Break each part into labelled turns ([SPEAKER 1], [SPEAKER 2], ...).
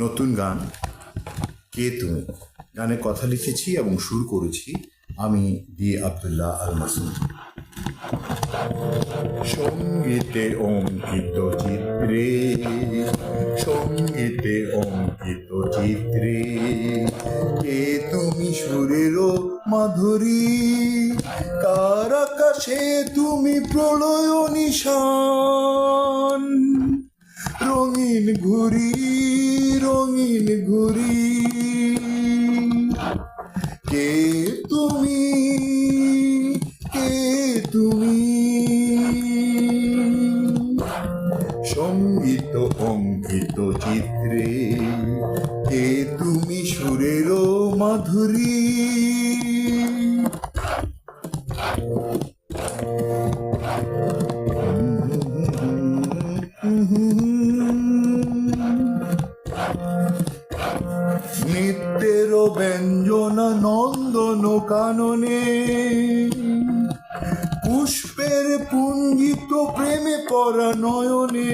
[SPEAKER 1] নতুন গান, কে তুমি? গানে কথা লিখেছি এবং সুর করেছি আমি দি আবদুল্লাহ আল মাসুদ সঙ্গীতে অঙ্কিত চিত্রে, সঙ্গীতে অঙ্কিত চিত্রে, কে তুমি সুরেরও মাধুরী? কার আকাশে তুমি প্রলয় নিশান? রঙিন ঘুরি ঘুরি। কে তুমি? কে তুমি? সংগীত অঙ্কিত চিত্রে কে তুমি সুরেরও মাধুরী? ব্যঞ্জনা নন্দন কাননে। পুষ্পের পুঞ্জিত প্রেমে পরা নয়নে।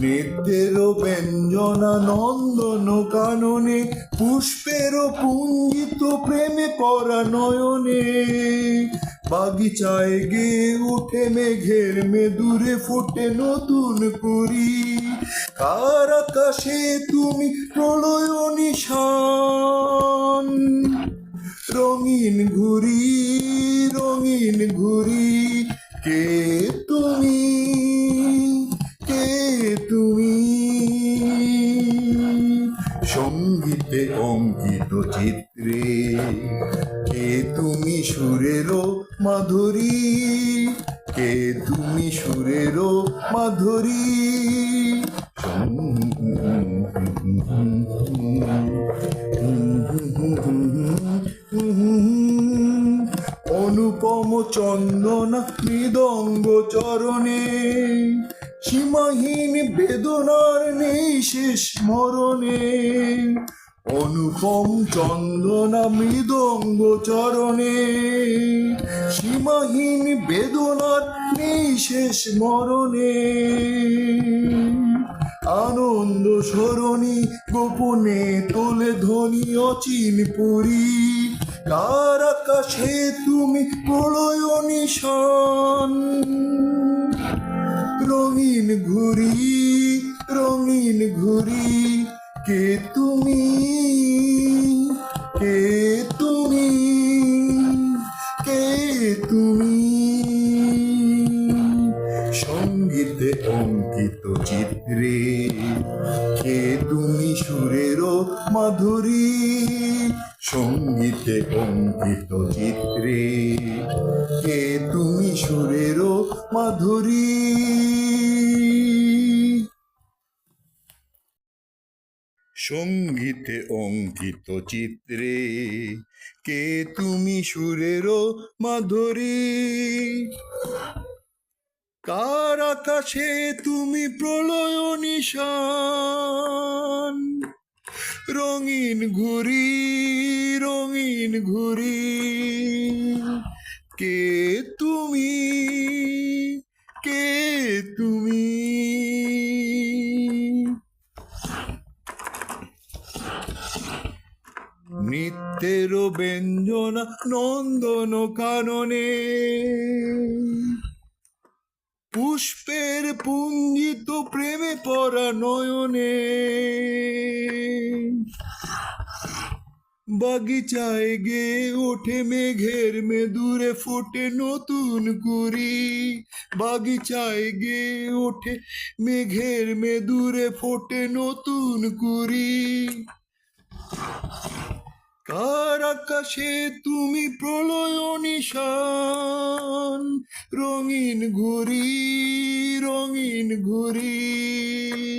[SPEAKER 1] নিত্যের ব্যঞ্জনা নন্দন কাননে, পুষ্পের পুঞ্জিত প্রেমে পরা নয়নে। বাগিচায় গে উঠে মেঘের মেদুরে ফুটে নতুন করি কার আকাশে তুমি প্রলয় নিশান? রঙিন ঘুরি রঙিন ঘুরি, কে তুমি? কে তুমি? সঙ্গীতে অঙ্কিত চিত্রে, কে তুমি সুরেরও মাধুরী? কে তুমি সুরেরও মাধুরী? অনুপম চন্দনা মৃদঙ্গ চরণে, সীমাহীন বেদনার নেই শেষ মরণে। অনুপম চন্দনা মৃদঙ্গ চরণে, সীমাহীন বেদনার নেই শেষ মরণে। আনন্দ সরণি, গোপনে তোলে ধ্বনি অচিন পুরী। কার আকাশে তুমি প্রলয় রঙিন ঘুরি রঙিন ঘুরি, কে তুমি? কে অঙ্কিত চিত্রে, কে তুমি সুরেরও মাধুরী? সঙ্গীতে অঙ্কিত চিত্রে, কে তুমি সুরেরও মাধুরী? সঙ্গীতে অঙ্কিত চিত্রে, কে তুমি সুরেরও মাধুরী? কার আকাশে তুমি প্রলয় নিশান? রঙিন ঘুরি রঙিন ঘুরি, কে তুমি? কে তুমি? নিত্যের ব্যঞ্জনা নন্দন কাননে। পুষ্পের পুঞ্জিত প্রেমে পরা নয়নে। বাগিচায় গে ওঠে মেঘের মেদুরে, ফোটে নতুন কুড়ি। বাগিচায় গে ওঠে মেঘের মেদুরে, ফোটে নতুন কুড়ি। কার আকাশে তুমি প্রলয় নিশান রঙিন ঘুরি রঙিন ঘুরি